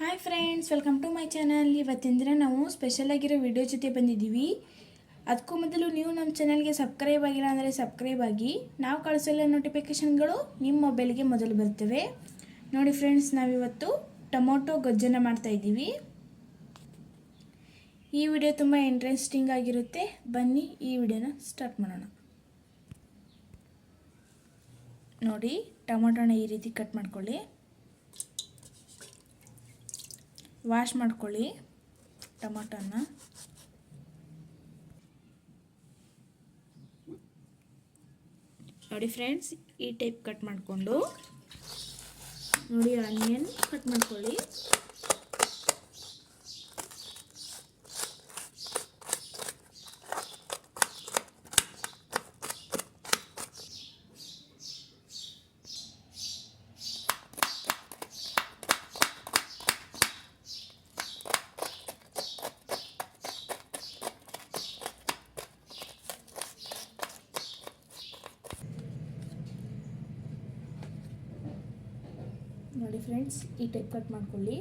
Hi friends welcome to my channel ಇವತ್ತಿನ ದಿನ ನಾವು ಸ್ಪೆಷಲ್ ಆಗಿರೋ ವಿಡಿಯೋ ಜೊತೆ ಬಂದಿದ್ದೀವಿ. ಅದಕ್ಕೂ ಮೊದಲು ನೀವು ನಮ್ಮ ಚಾನಲ್ಗೆ ಸಬ್ಸ್ಕ್ರೈಬ್ ಆಗಿಲ್ಲ ಅಂದರೆ ಸಬ್ಸ್ಕ್ರೈಬ್ ಆಗಿ. ನಾವು ಕಳಿಸಲ್ಲ ನೋಟಿಫಿಕೇಷನ್ಗಳು ನಿಮ್ಮ ಮೊಬೈಲ್ಗೆ ಮೊದಲು ಬರ್ತವೆ. ನೋಡಿ ಫ್ರೆಂಡ್ಸ್ ನಾವಿವತ್ತು ಟೊಮೊಟೊ ಮಾಡ್ತಾ ಇದ್ದೀವಿ. ಈ ವಿಡಿಯೋ ತುಂಬ ಇಂಟ್ರೆಸ್ಟಿಂಗ್ ಆಗಿರುತ್ತೆ. ಬನ್ನಿ ಈ ವಿಡಿಯೋನ ಸ್ಟಾರ್ಟ್ ಮಾಡೋಣ. ನೋಡಿ, ಟೊಮೊಟೊನ ಈ ರೀತಿ ಕಟ್ ಮಾಡ್ಕೊಳ್ಳಿ. ವಾಶ್ ಮಾಡ್ಕೊಳ್ಳಿ ಟೊಮೊಟೊನ. ನೋಡಿ ಫ್ರೆಂಡ್ಸ್ ಈ ಟೈಪ್ ಕಟ್ ಮಾಡಿಕೊಂಡು ನೋಡಿ ಆನಿಯನ್ ಕಟ್ ಮಾಡ್ಕೊಳ್ಳಿ. ನೋಡಿ ಫ್ರೆಂಡ್ಸ್, ಈ ಟೈಪ್ ಕಟ್ ಮಾಡ್ಕೊಳ್ಳಿ.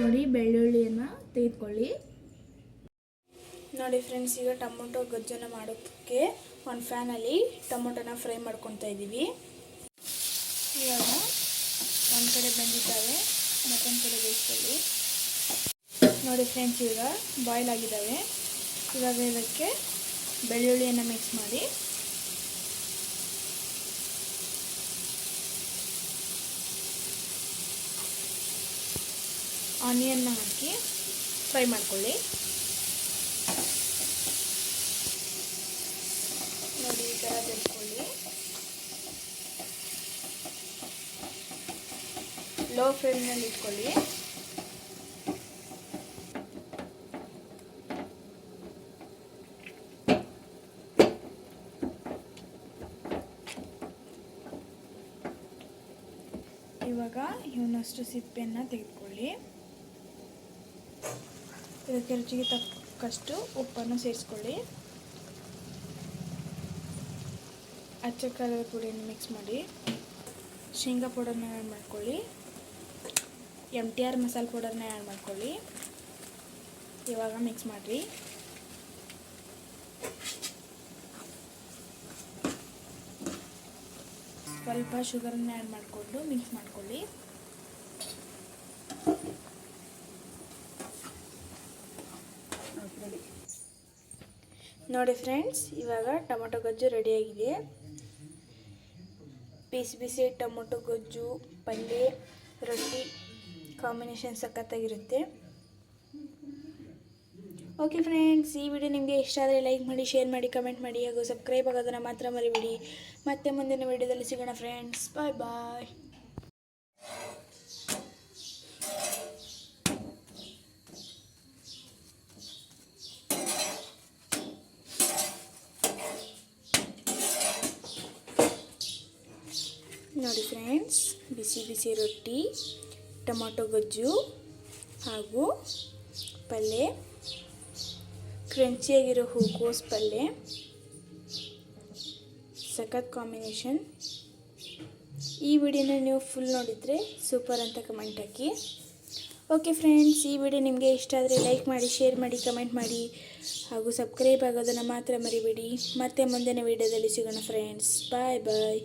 ನೋಡಿ ಬೆಳ್ಳುಳ್ಳಿಯನ್ನು ತೆಗೆದುಕೊಳ್ಳಿ. ನೋಡಿ ಫ್ರೆಂಡ್ಸ್, ಈಗ ಟೊಮೊಟೊ ಗೊಜ್ಜನ್ನು ಮಾಡೋದಕ್ಕೆ ಒಂದು ಫ್ಯಾನಲ್ಲಿ ಟೊಮೊಟೊನ ಫ್ರೈ ಮಾಡ್ಕೊತಾ ಇದ್ದೀವಿ. ಇವಾಗ ಒಂದು ಕಡೆ ಬಂದಿದ್ದಾವೆ, ಮತ್ತೊಂದು ಕಡೆ ಬೇಯಿಸ್ಕೊಳ್ಳಿ. ನೋಡಿ ಫ್ರೆಂಡ್ಸ್ ಈಗ ಬಾಯ್ಲ್ ಆಗಿದ್ದಾವೆ. ಇವಾಗ ಇದಕ್ಕೆ ಬೆಳ್ಳುಳ್ಳಿಯನ್ನು ಮಿಕ್ಸ್ ಮಾಡಿ. ಆನಿಯನ್ನ ಹಾಕಿ ಫ್ರೈ ಮಾಡ್ಕೊಳ್ಳಿ. ನೋಡಿ, ಈ ಥರ ತೆಗೆದುಕೊಳ್ಳಿ. ಲೋ ಫ್ಲೇಮ್ನಲ್ಲಿ ಇಟ್ಕೊಳ್ಳಿ. ಇವಾಗ ಇವನಷ್ಟು ಸಿಪ್ಪೆಯನ್ನು ತೆಗೆದುಕೊಳ್ಳಿ. ಇದಕ್ಕೆ ರುಚಿಗೆ ತಕ್ಕಷ್ಟು ಉಪ್ಪನ್ನು ಸೇರಿಸ್ಕೊಳ್ಳಿ. ಅಚ್ಚ ಪುಡಿಯನ್ನು ಮಿಕ್ಸ್ ಮಾಡಿ. ಶೇಂಗಾ ಪೌಡರ್ನ ಆ್ಯಡ್ ಮಾಡ್ಕೊಳ್ಳಿ. ಎಂ ಟಿ ಆರ್ ಮಸಾಲೆ ಪೌಡರ್ನ ಆ್ಯಡ್ ಮಾಡ್ಕೊಳ್ಳಿ. ಇವಾಗ ಮಿಕ್ಸ್ ಮಾಡಿರಿ. ಸ್ವಲ್ಪ ಶುಗರನ್ನ ಆ್ಯಡ್ ಮಾಡಿಕೊಂಡು ಮಿಕ್ಸ್ ಮಾಡ್ಕೊಳ್ಳಿ. ನೋಡಿ ಫ್ರೆಂಡ್ಸ್, ಇವಾಗ ಟೊಮೊಟೊ ಗೊಜ್ಜು ರೆಡಿಯಾಗಿದೆ. ಬಿಸಿ ಬಿಸಿ ಟೊಮೊಟೊ ಗೊಜ್ಜು ಪಲ್ಯ ರೊಟ್ಟಿ ಕಾಂಬಿನೇಷನ್ ಸಖತ್ತಾಗಿರುತ್ತೆ. ಓಕೆ ಫ್ರೆಂಡ್ಸ್, ಈ ವಿಡಿಯೋ ನಿಮಗೆ ಇಷ್ಟ ಆದರೆ ಲೈಕ್ ಮಾಡಿ, ಶೇರ್ ಮಾಡಿ, ಕಮೆಂಟ್ ಮಾಡಿ ಹಾಗೂ ಸಬ್ಸ್ಕ್ರೈಬ್ ಆಗೋದನ್ನು ಮಾತ್ರ ಮರಿಬಿಡಿ. ಮತ್ತೆ ಮುಂದಿನ ವಿಡಿಯೋದಲ್ಲಿ ಸಿಗೋಣ ಫ್ರೆಂಡ್ಸ್. ಬಾಯ್ ಬಾಯ್. ನೋಡಿ ಫ್ರೆಂಡ್ಸ್ ಬಿಸಿ ಬಿಸಿ ರೊಟ್ಟಿ, ಟೊಮೊಟೊ ಗೊಜ್ಜು ಹಾಗೂ ಪಲ್ಯ ಕ್ರಂಚಿಯಾಗಿರೋ ಹೂಕೋಸ್ ಪಲ್ಯ ಸಖತ್ ಕಾಂಬಿನೇಷನ್ ಈ ವಿಡಿಯೋನ ನೀವು ಫುಲ್ ನೋಡಿದರೆ ಸೂಪರ್ ಅಂತ ಕಮೆಂಟ್ ಹಾಕಿ. ಓಕೆ ಫ್ರೆಂಡ್ಸ್ ಈ ವಿಡಿಯೋ ನಿಮಗೆ ಇಷ್ಟ ಆದರೆ ಲೈಕ್ ಮಾಡಿ ಶೇರ್ ಮಾಡಿ ಕಮೆಂಟ್ ಮಾಡಿ ಹಾಗೂ ಸಬ್ಸ್ಕ್ರೈಬ್ ಆಗೋದನ್ನು ಮಾತ್ರ ಮರಿಬೇಡಿ. ಮತ್ತೆ ಮುಂದಿನ ವಿಡಿಯೋದಲ್ಲಿ ಸಿಗೋಣ ಫ್ರೆಂಡ್ಸ್ ಬಾಯ್ ಬಾಯ್